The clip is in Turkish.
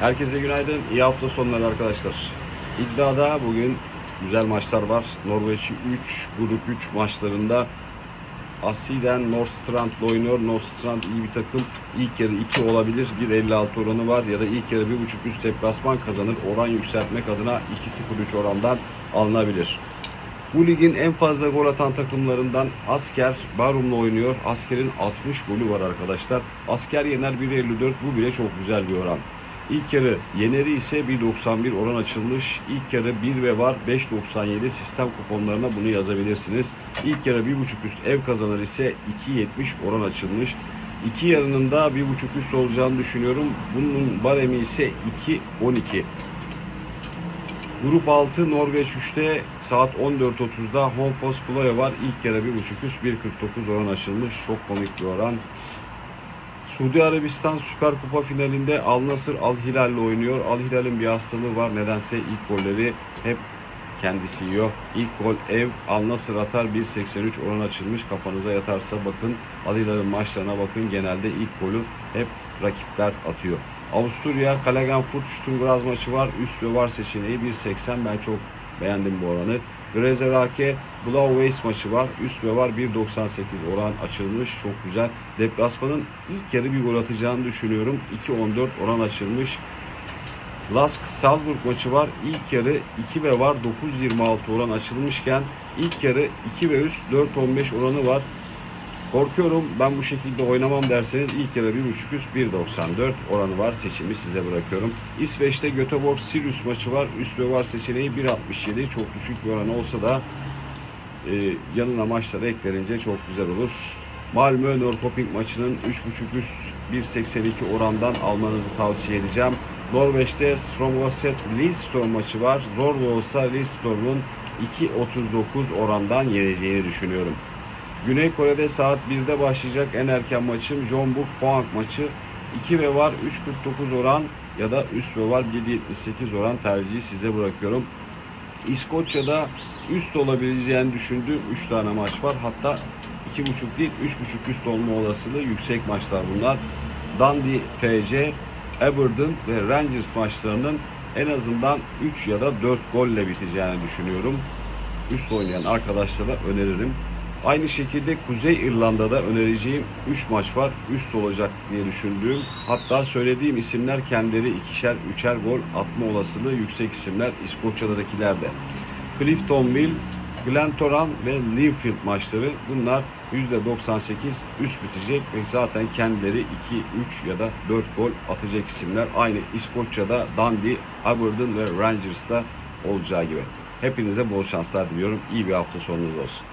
Herkese günaydın. İyi hafta sonları arkadaşlar. İddiada bugün güzel maçlar var. Norveç 3, Grup 3 maçlarında Asiden Nordstrand'la oynuyor. Nordstrand iyi bir takım. İlk yarı 2 olabilir. 1.56 oranı var. Ya da ilk yarı 1.5 üst deplasman kazanır. Oran yükseltmek adına 2.03 orandan alınabilir. Bu ligin en fazla gol atan takımlarından Asker Barum'la oynuyor. Asker'in 60 golü var arkadaşlar. Asker yener 1.54 bu bile çok güzel bir oran. İlk yarı yeneri ise 1.91 oran açılmış. İlk yarı 1 ve var 5.97 sistem kuponlarına bunu yazabilirsiniz. İlk yarı 1.5 üst ev kazanır ise 2.70 oran açılmış. İki yarının da 1.5 üst olacağını düşünüyorum. Bunun baremi ise 2.12. Grup 6 Norveç 3'te saat 14.30'da Honfos Floya var. İlk yarı 1.5 üst 1.49 oran açılmış. Çok komik bir oran. Suudi Arabistan Süper Kupa finalinde Al Nasır Al Hilal'le oynuyor. Al Hilal'in bir hastalığı var. Nedense ilk golleri hep kendisi yiyor. İlk gol ev Al Nasır atar 1.83 oran açılmış. Kafanıza yatarsa bakın Al Hilal'in maçlarına bakın. Genelde ilk golü hep rakipler atıyor. Avusturya Klagenfurt Sturm maçı var. Üst var seçeneği 1.80 ben çok beğendim bu oranı. Grezerake Blau Weiss maçı var. Üst ve var 1.98 oran açılmış. Çok güzel. Deplasmanın ilk yarı bir gol atacağını düşünüyorum. 2.14 oran açılmış. Lask Salzburg maçı var. İlk yarı 2 ve var 9.26 oran açılmışken ilk yarı 2 ve üst 4.15 oranı var. Korkuyorum ben bu şekilde oynamam derseniz ilk yarı 1.5 üst 1.94 oranı var. Seçimi size bırakıyorum. İsveç'te Göteborg Sirius maçı var. Üst ve var seçeneği 1.67 çok düşük bir oran olsa da e, yanına maçları eklenince çok güzel olur. Malmö Norrköping maçının 3.5 üst 1.82 orandan almanızı tavsiye edeceğim. Norveç'te Strømsgodset Lillestrøm maçı var. Zor da olsa Lillestrøm'un 2.39 orandan yeneceğini düşünüyorum. Güney Kore'de saat 1'de başlayacak en erken maçım Jeonbuk Pohang maçı. 2 ve var 3.49 oran ya da üst ve var 1.78 oran tercihi size bırakıyorum. İskoçya'da üst olabileceğini düşündüğüm 3 tane maç var. Hatta 2.5 değil 3.5 üst olma olasılığı yüksek maçlar bunlar. Dundee FC, Aberdeen ve Rangers maçlarının en azından 3 ya da 4 golle biteceğini düşünüyorum. Üst oynayan arkadaşlara öneririm. Aynı şekilde Kuzey İrlanda'da önereceğim 3 maç var. Üst olacak diye düşündüğüm. Hatta söylediğim isimler kendileri ikişer, üçer gol atma olasılığı yüksek isimler. İskoçya'dakiler de. Cliftonville, Glentoran ve Linfield maçları bunlar %98 üst bitecek ve zaten kendileri 2, 3 ya da 4 gol atacak isimler. Aynı İskoçya'da Dundee, Aberdeen ve Rangers'ta olacağı gibi. Hepinize bol şanslar diliyorum. İyi bir hafta sonunuz olsun.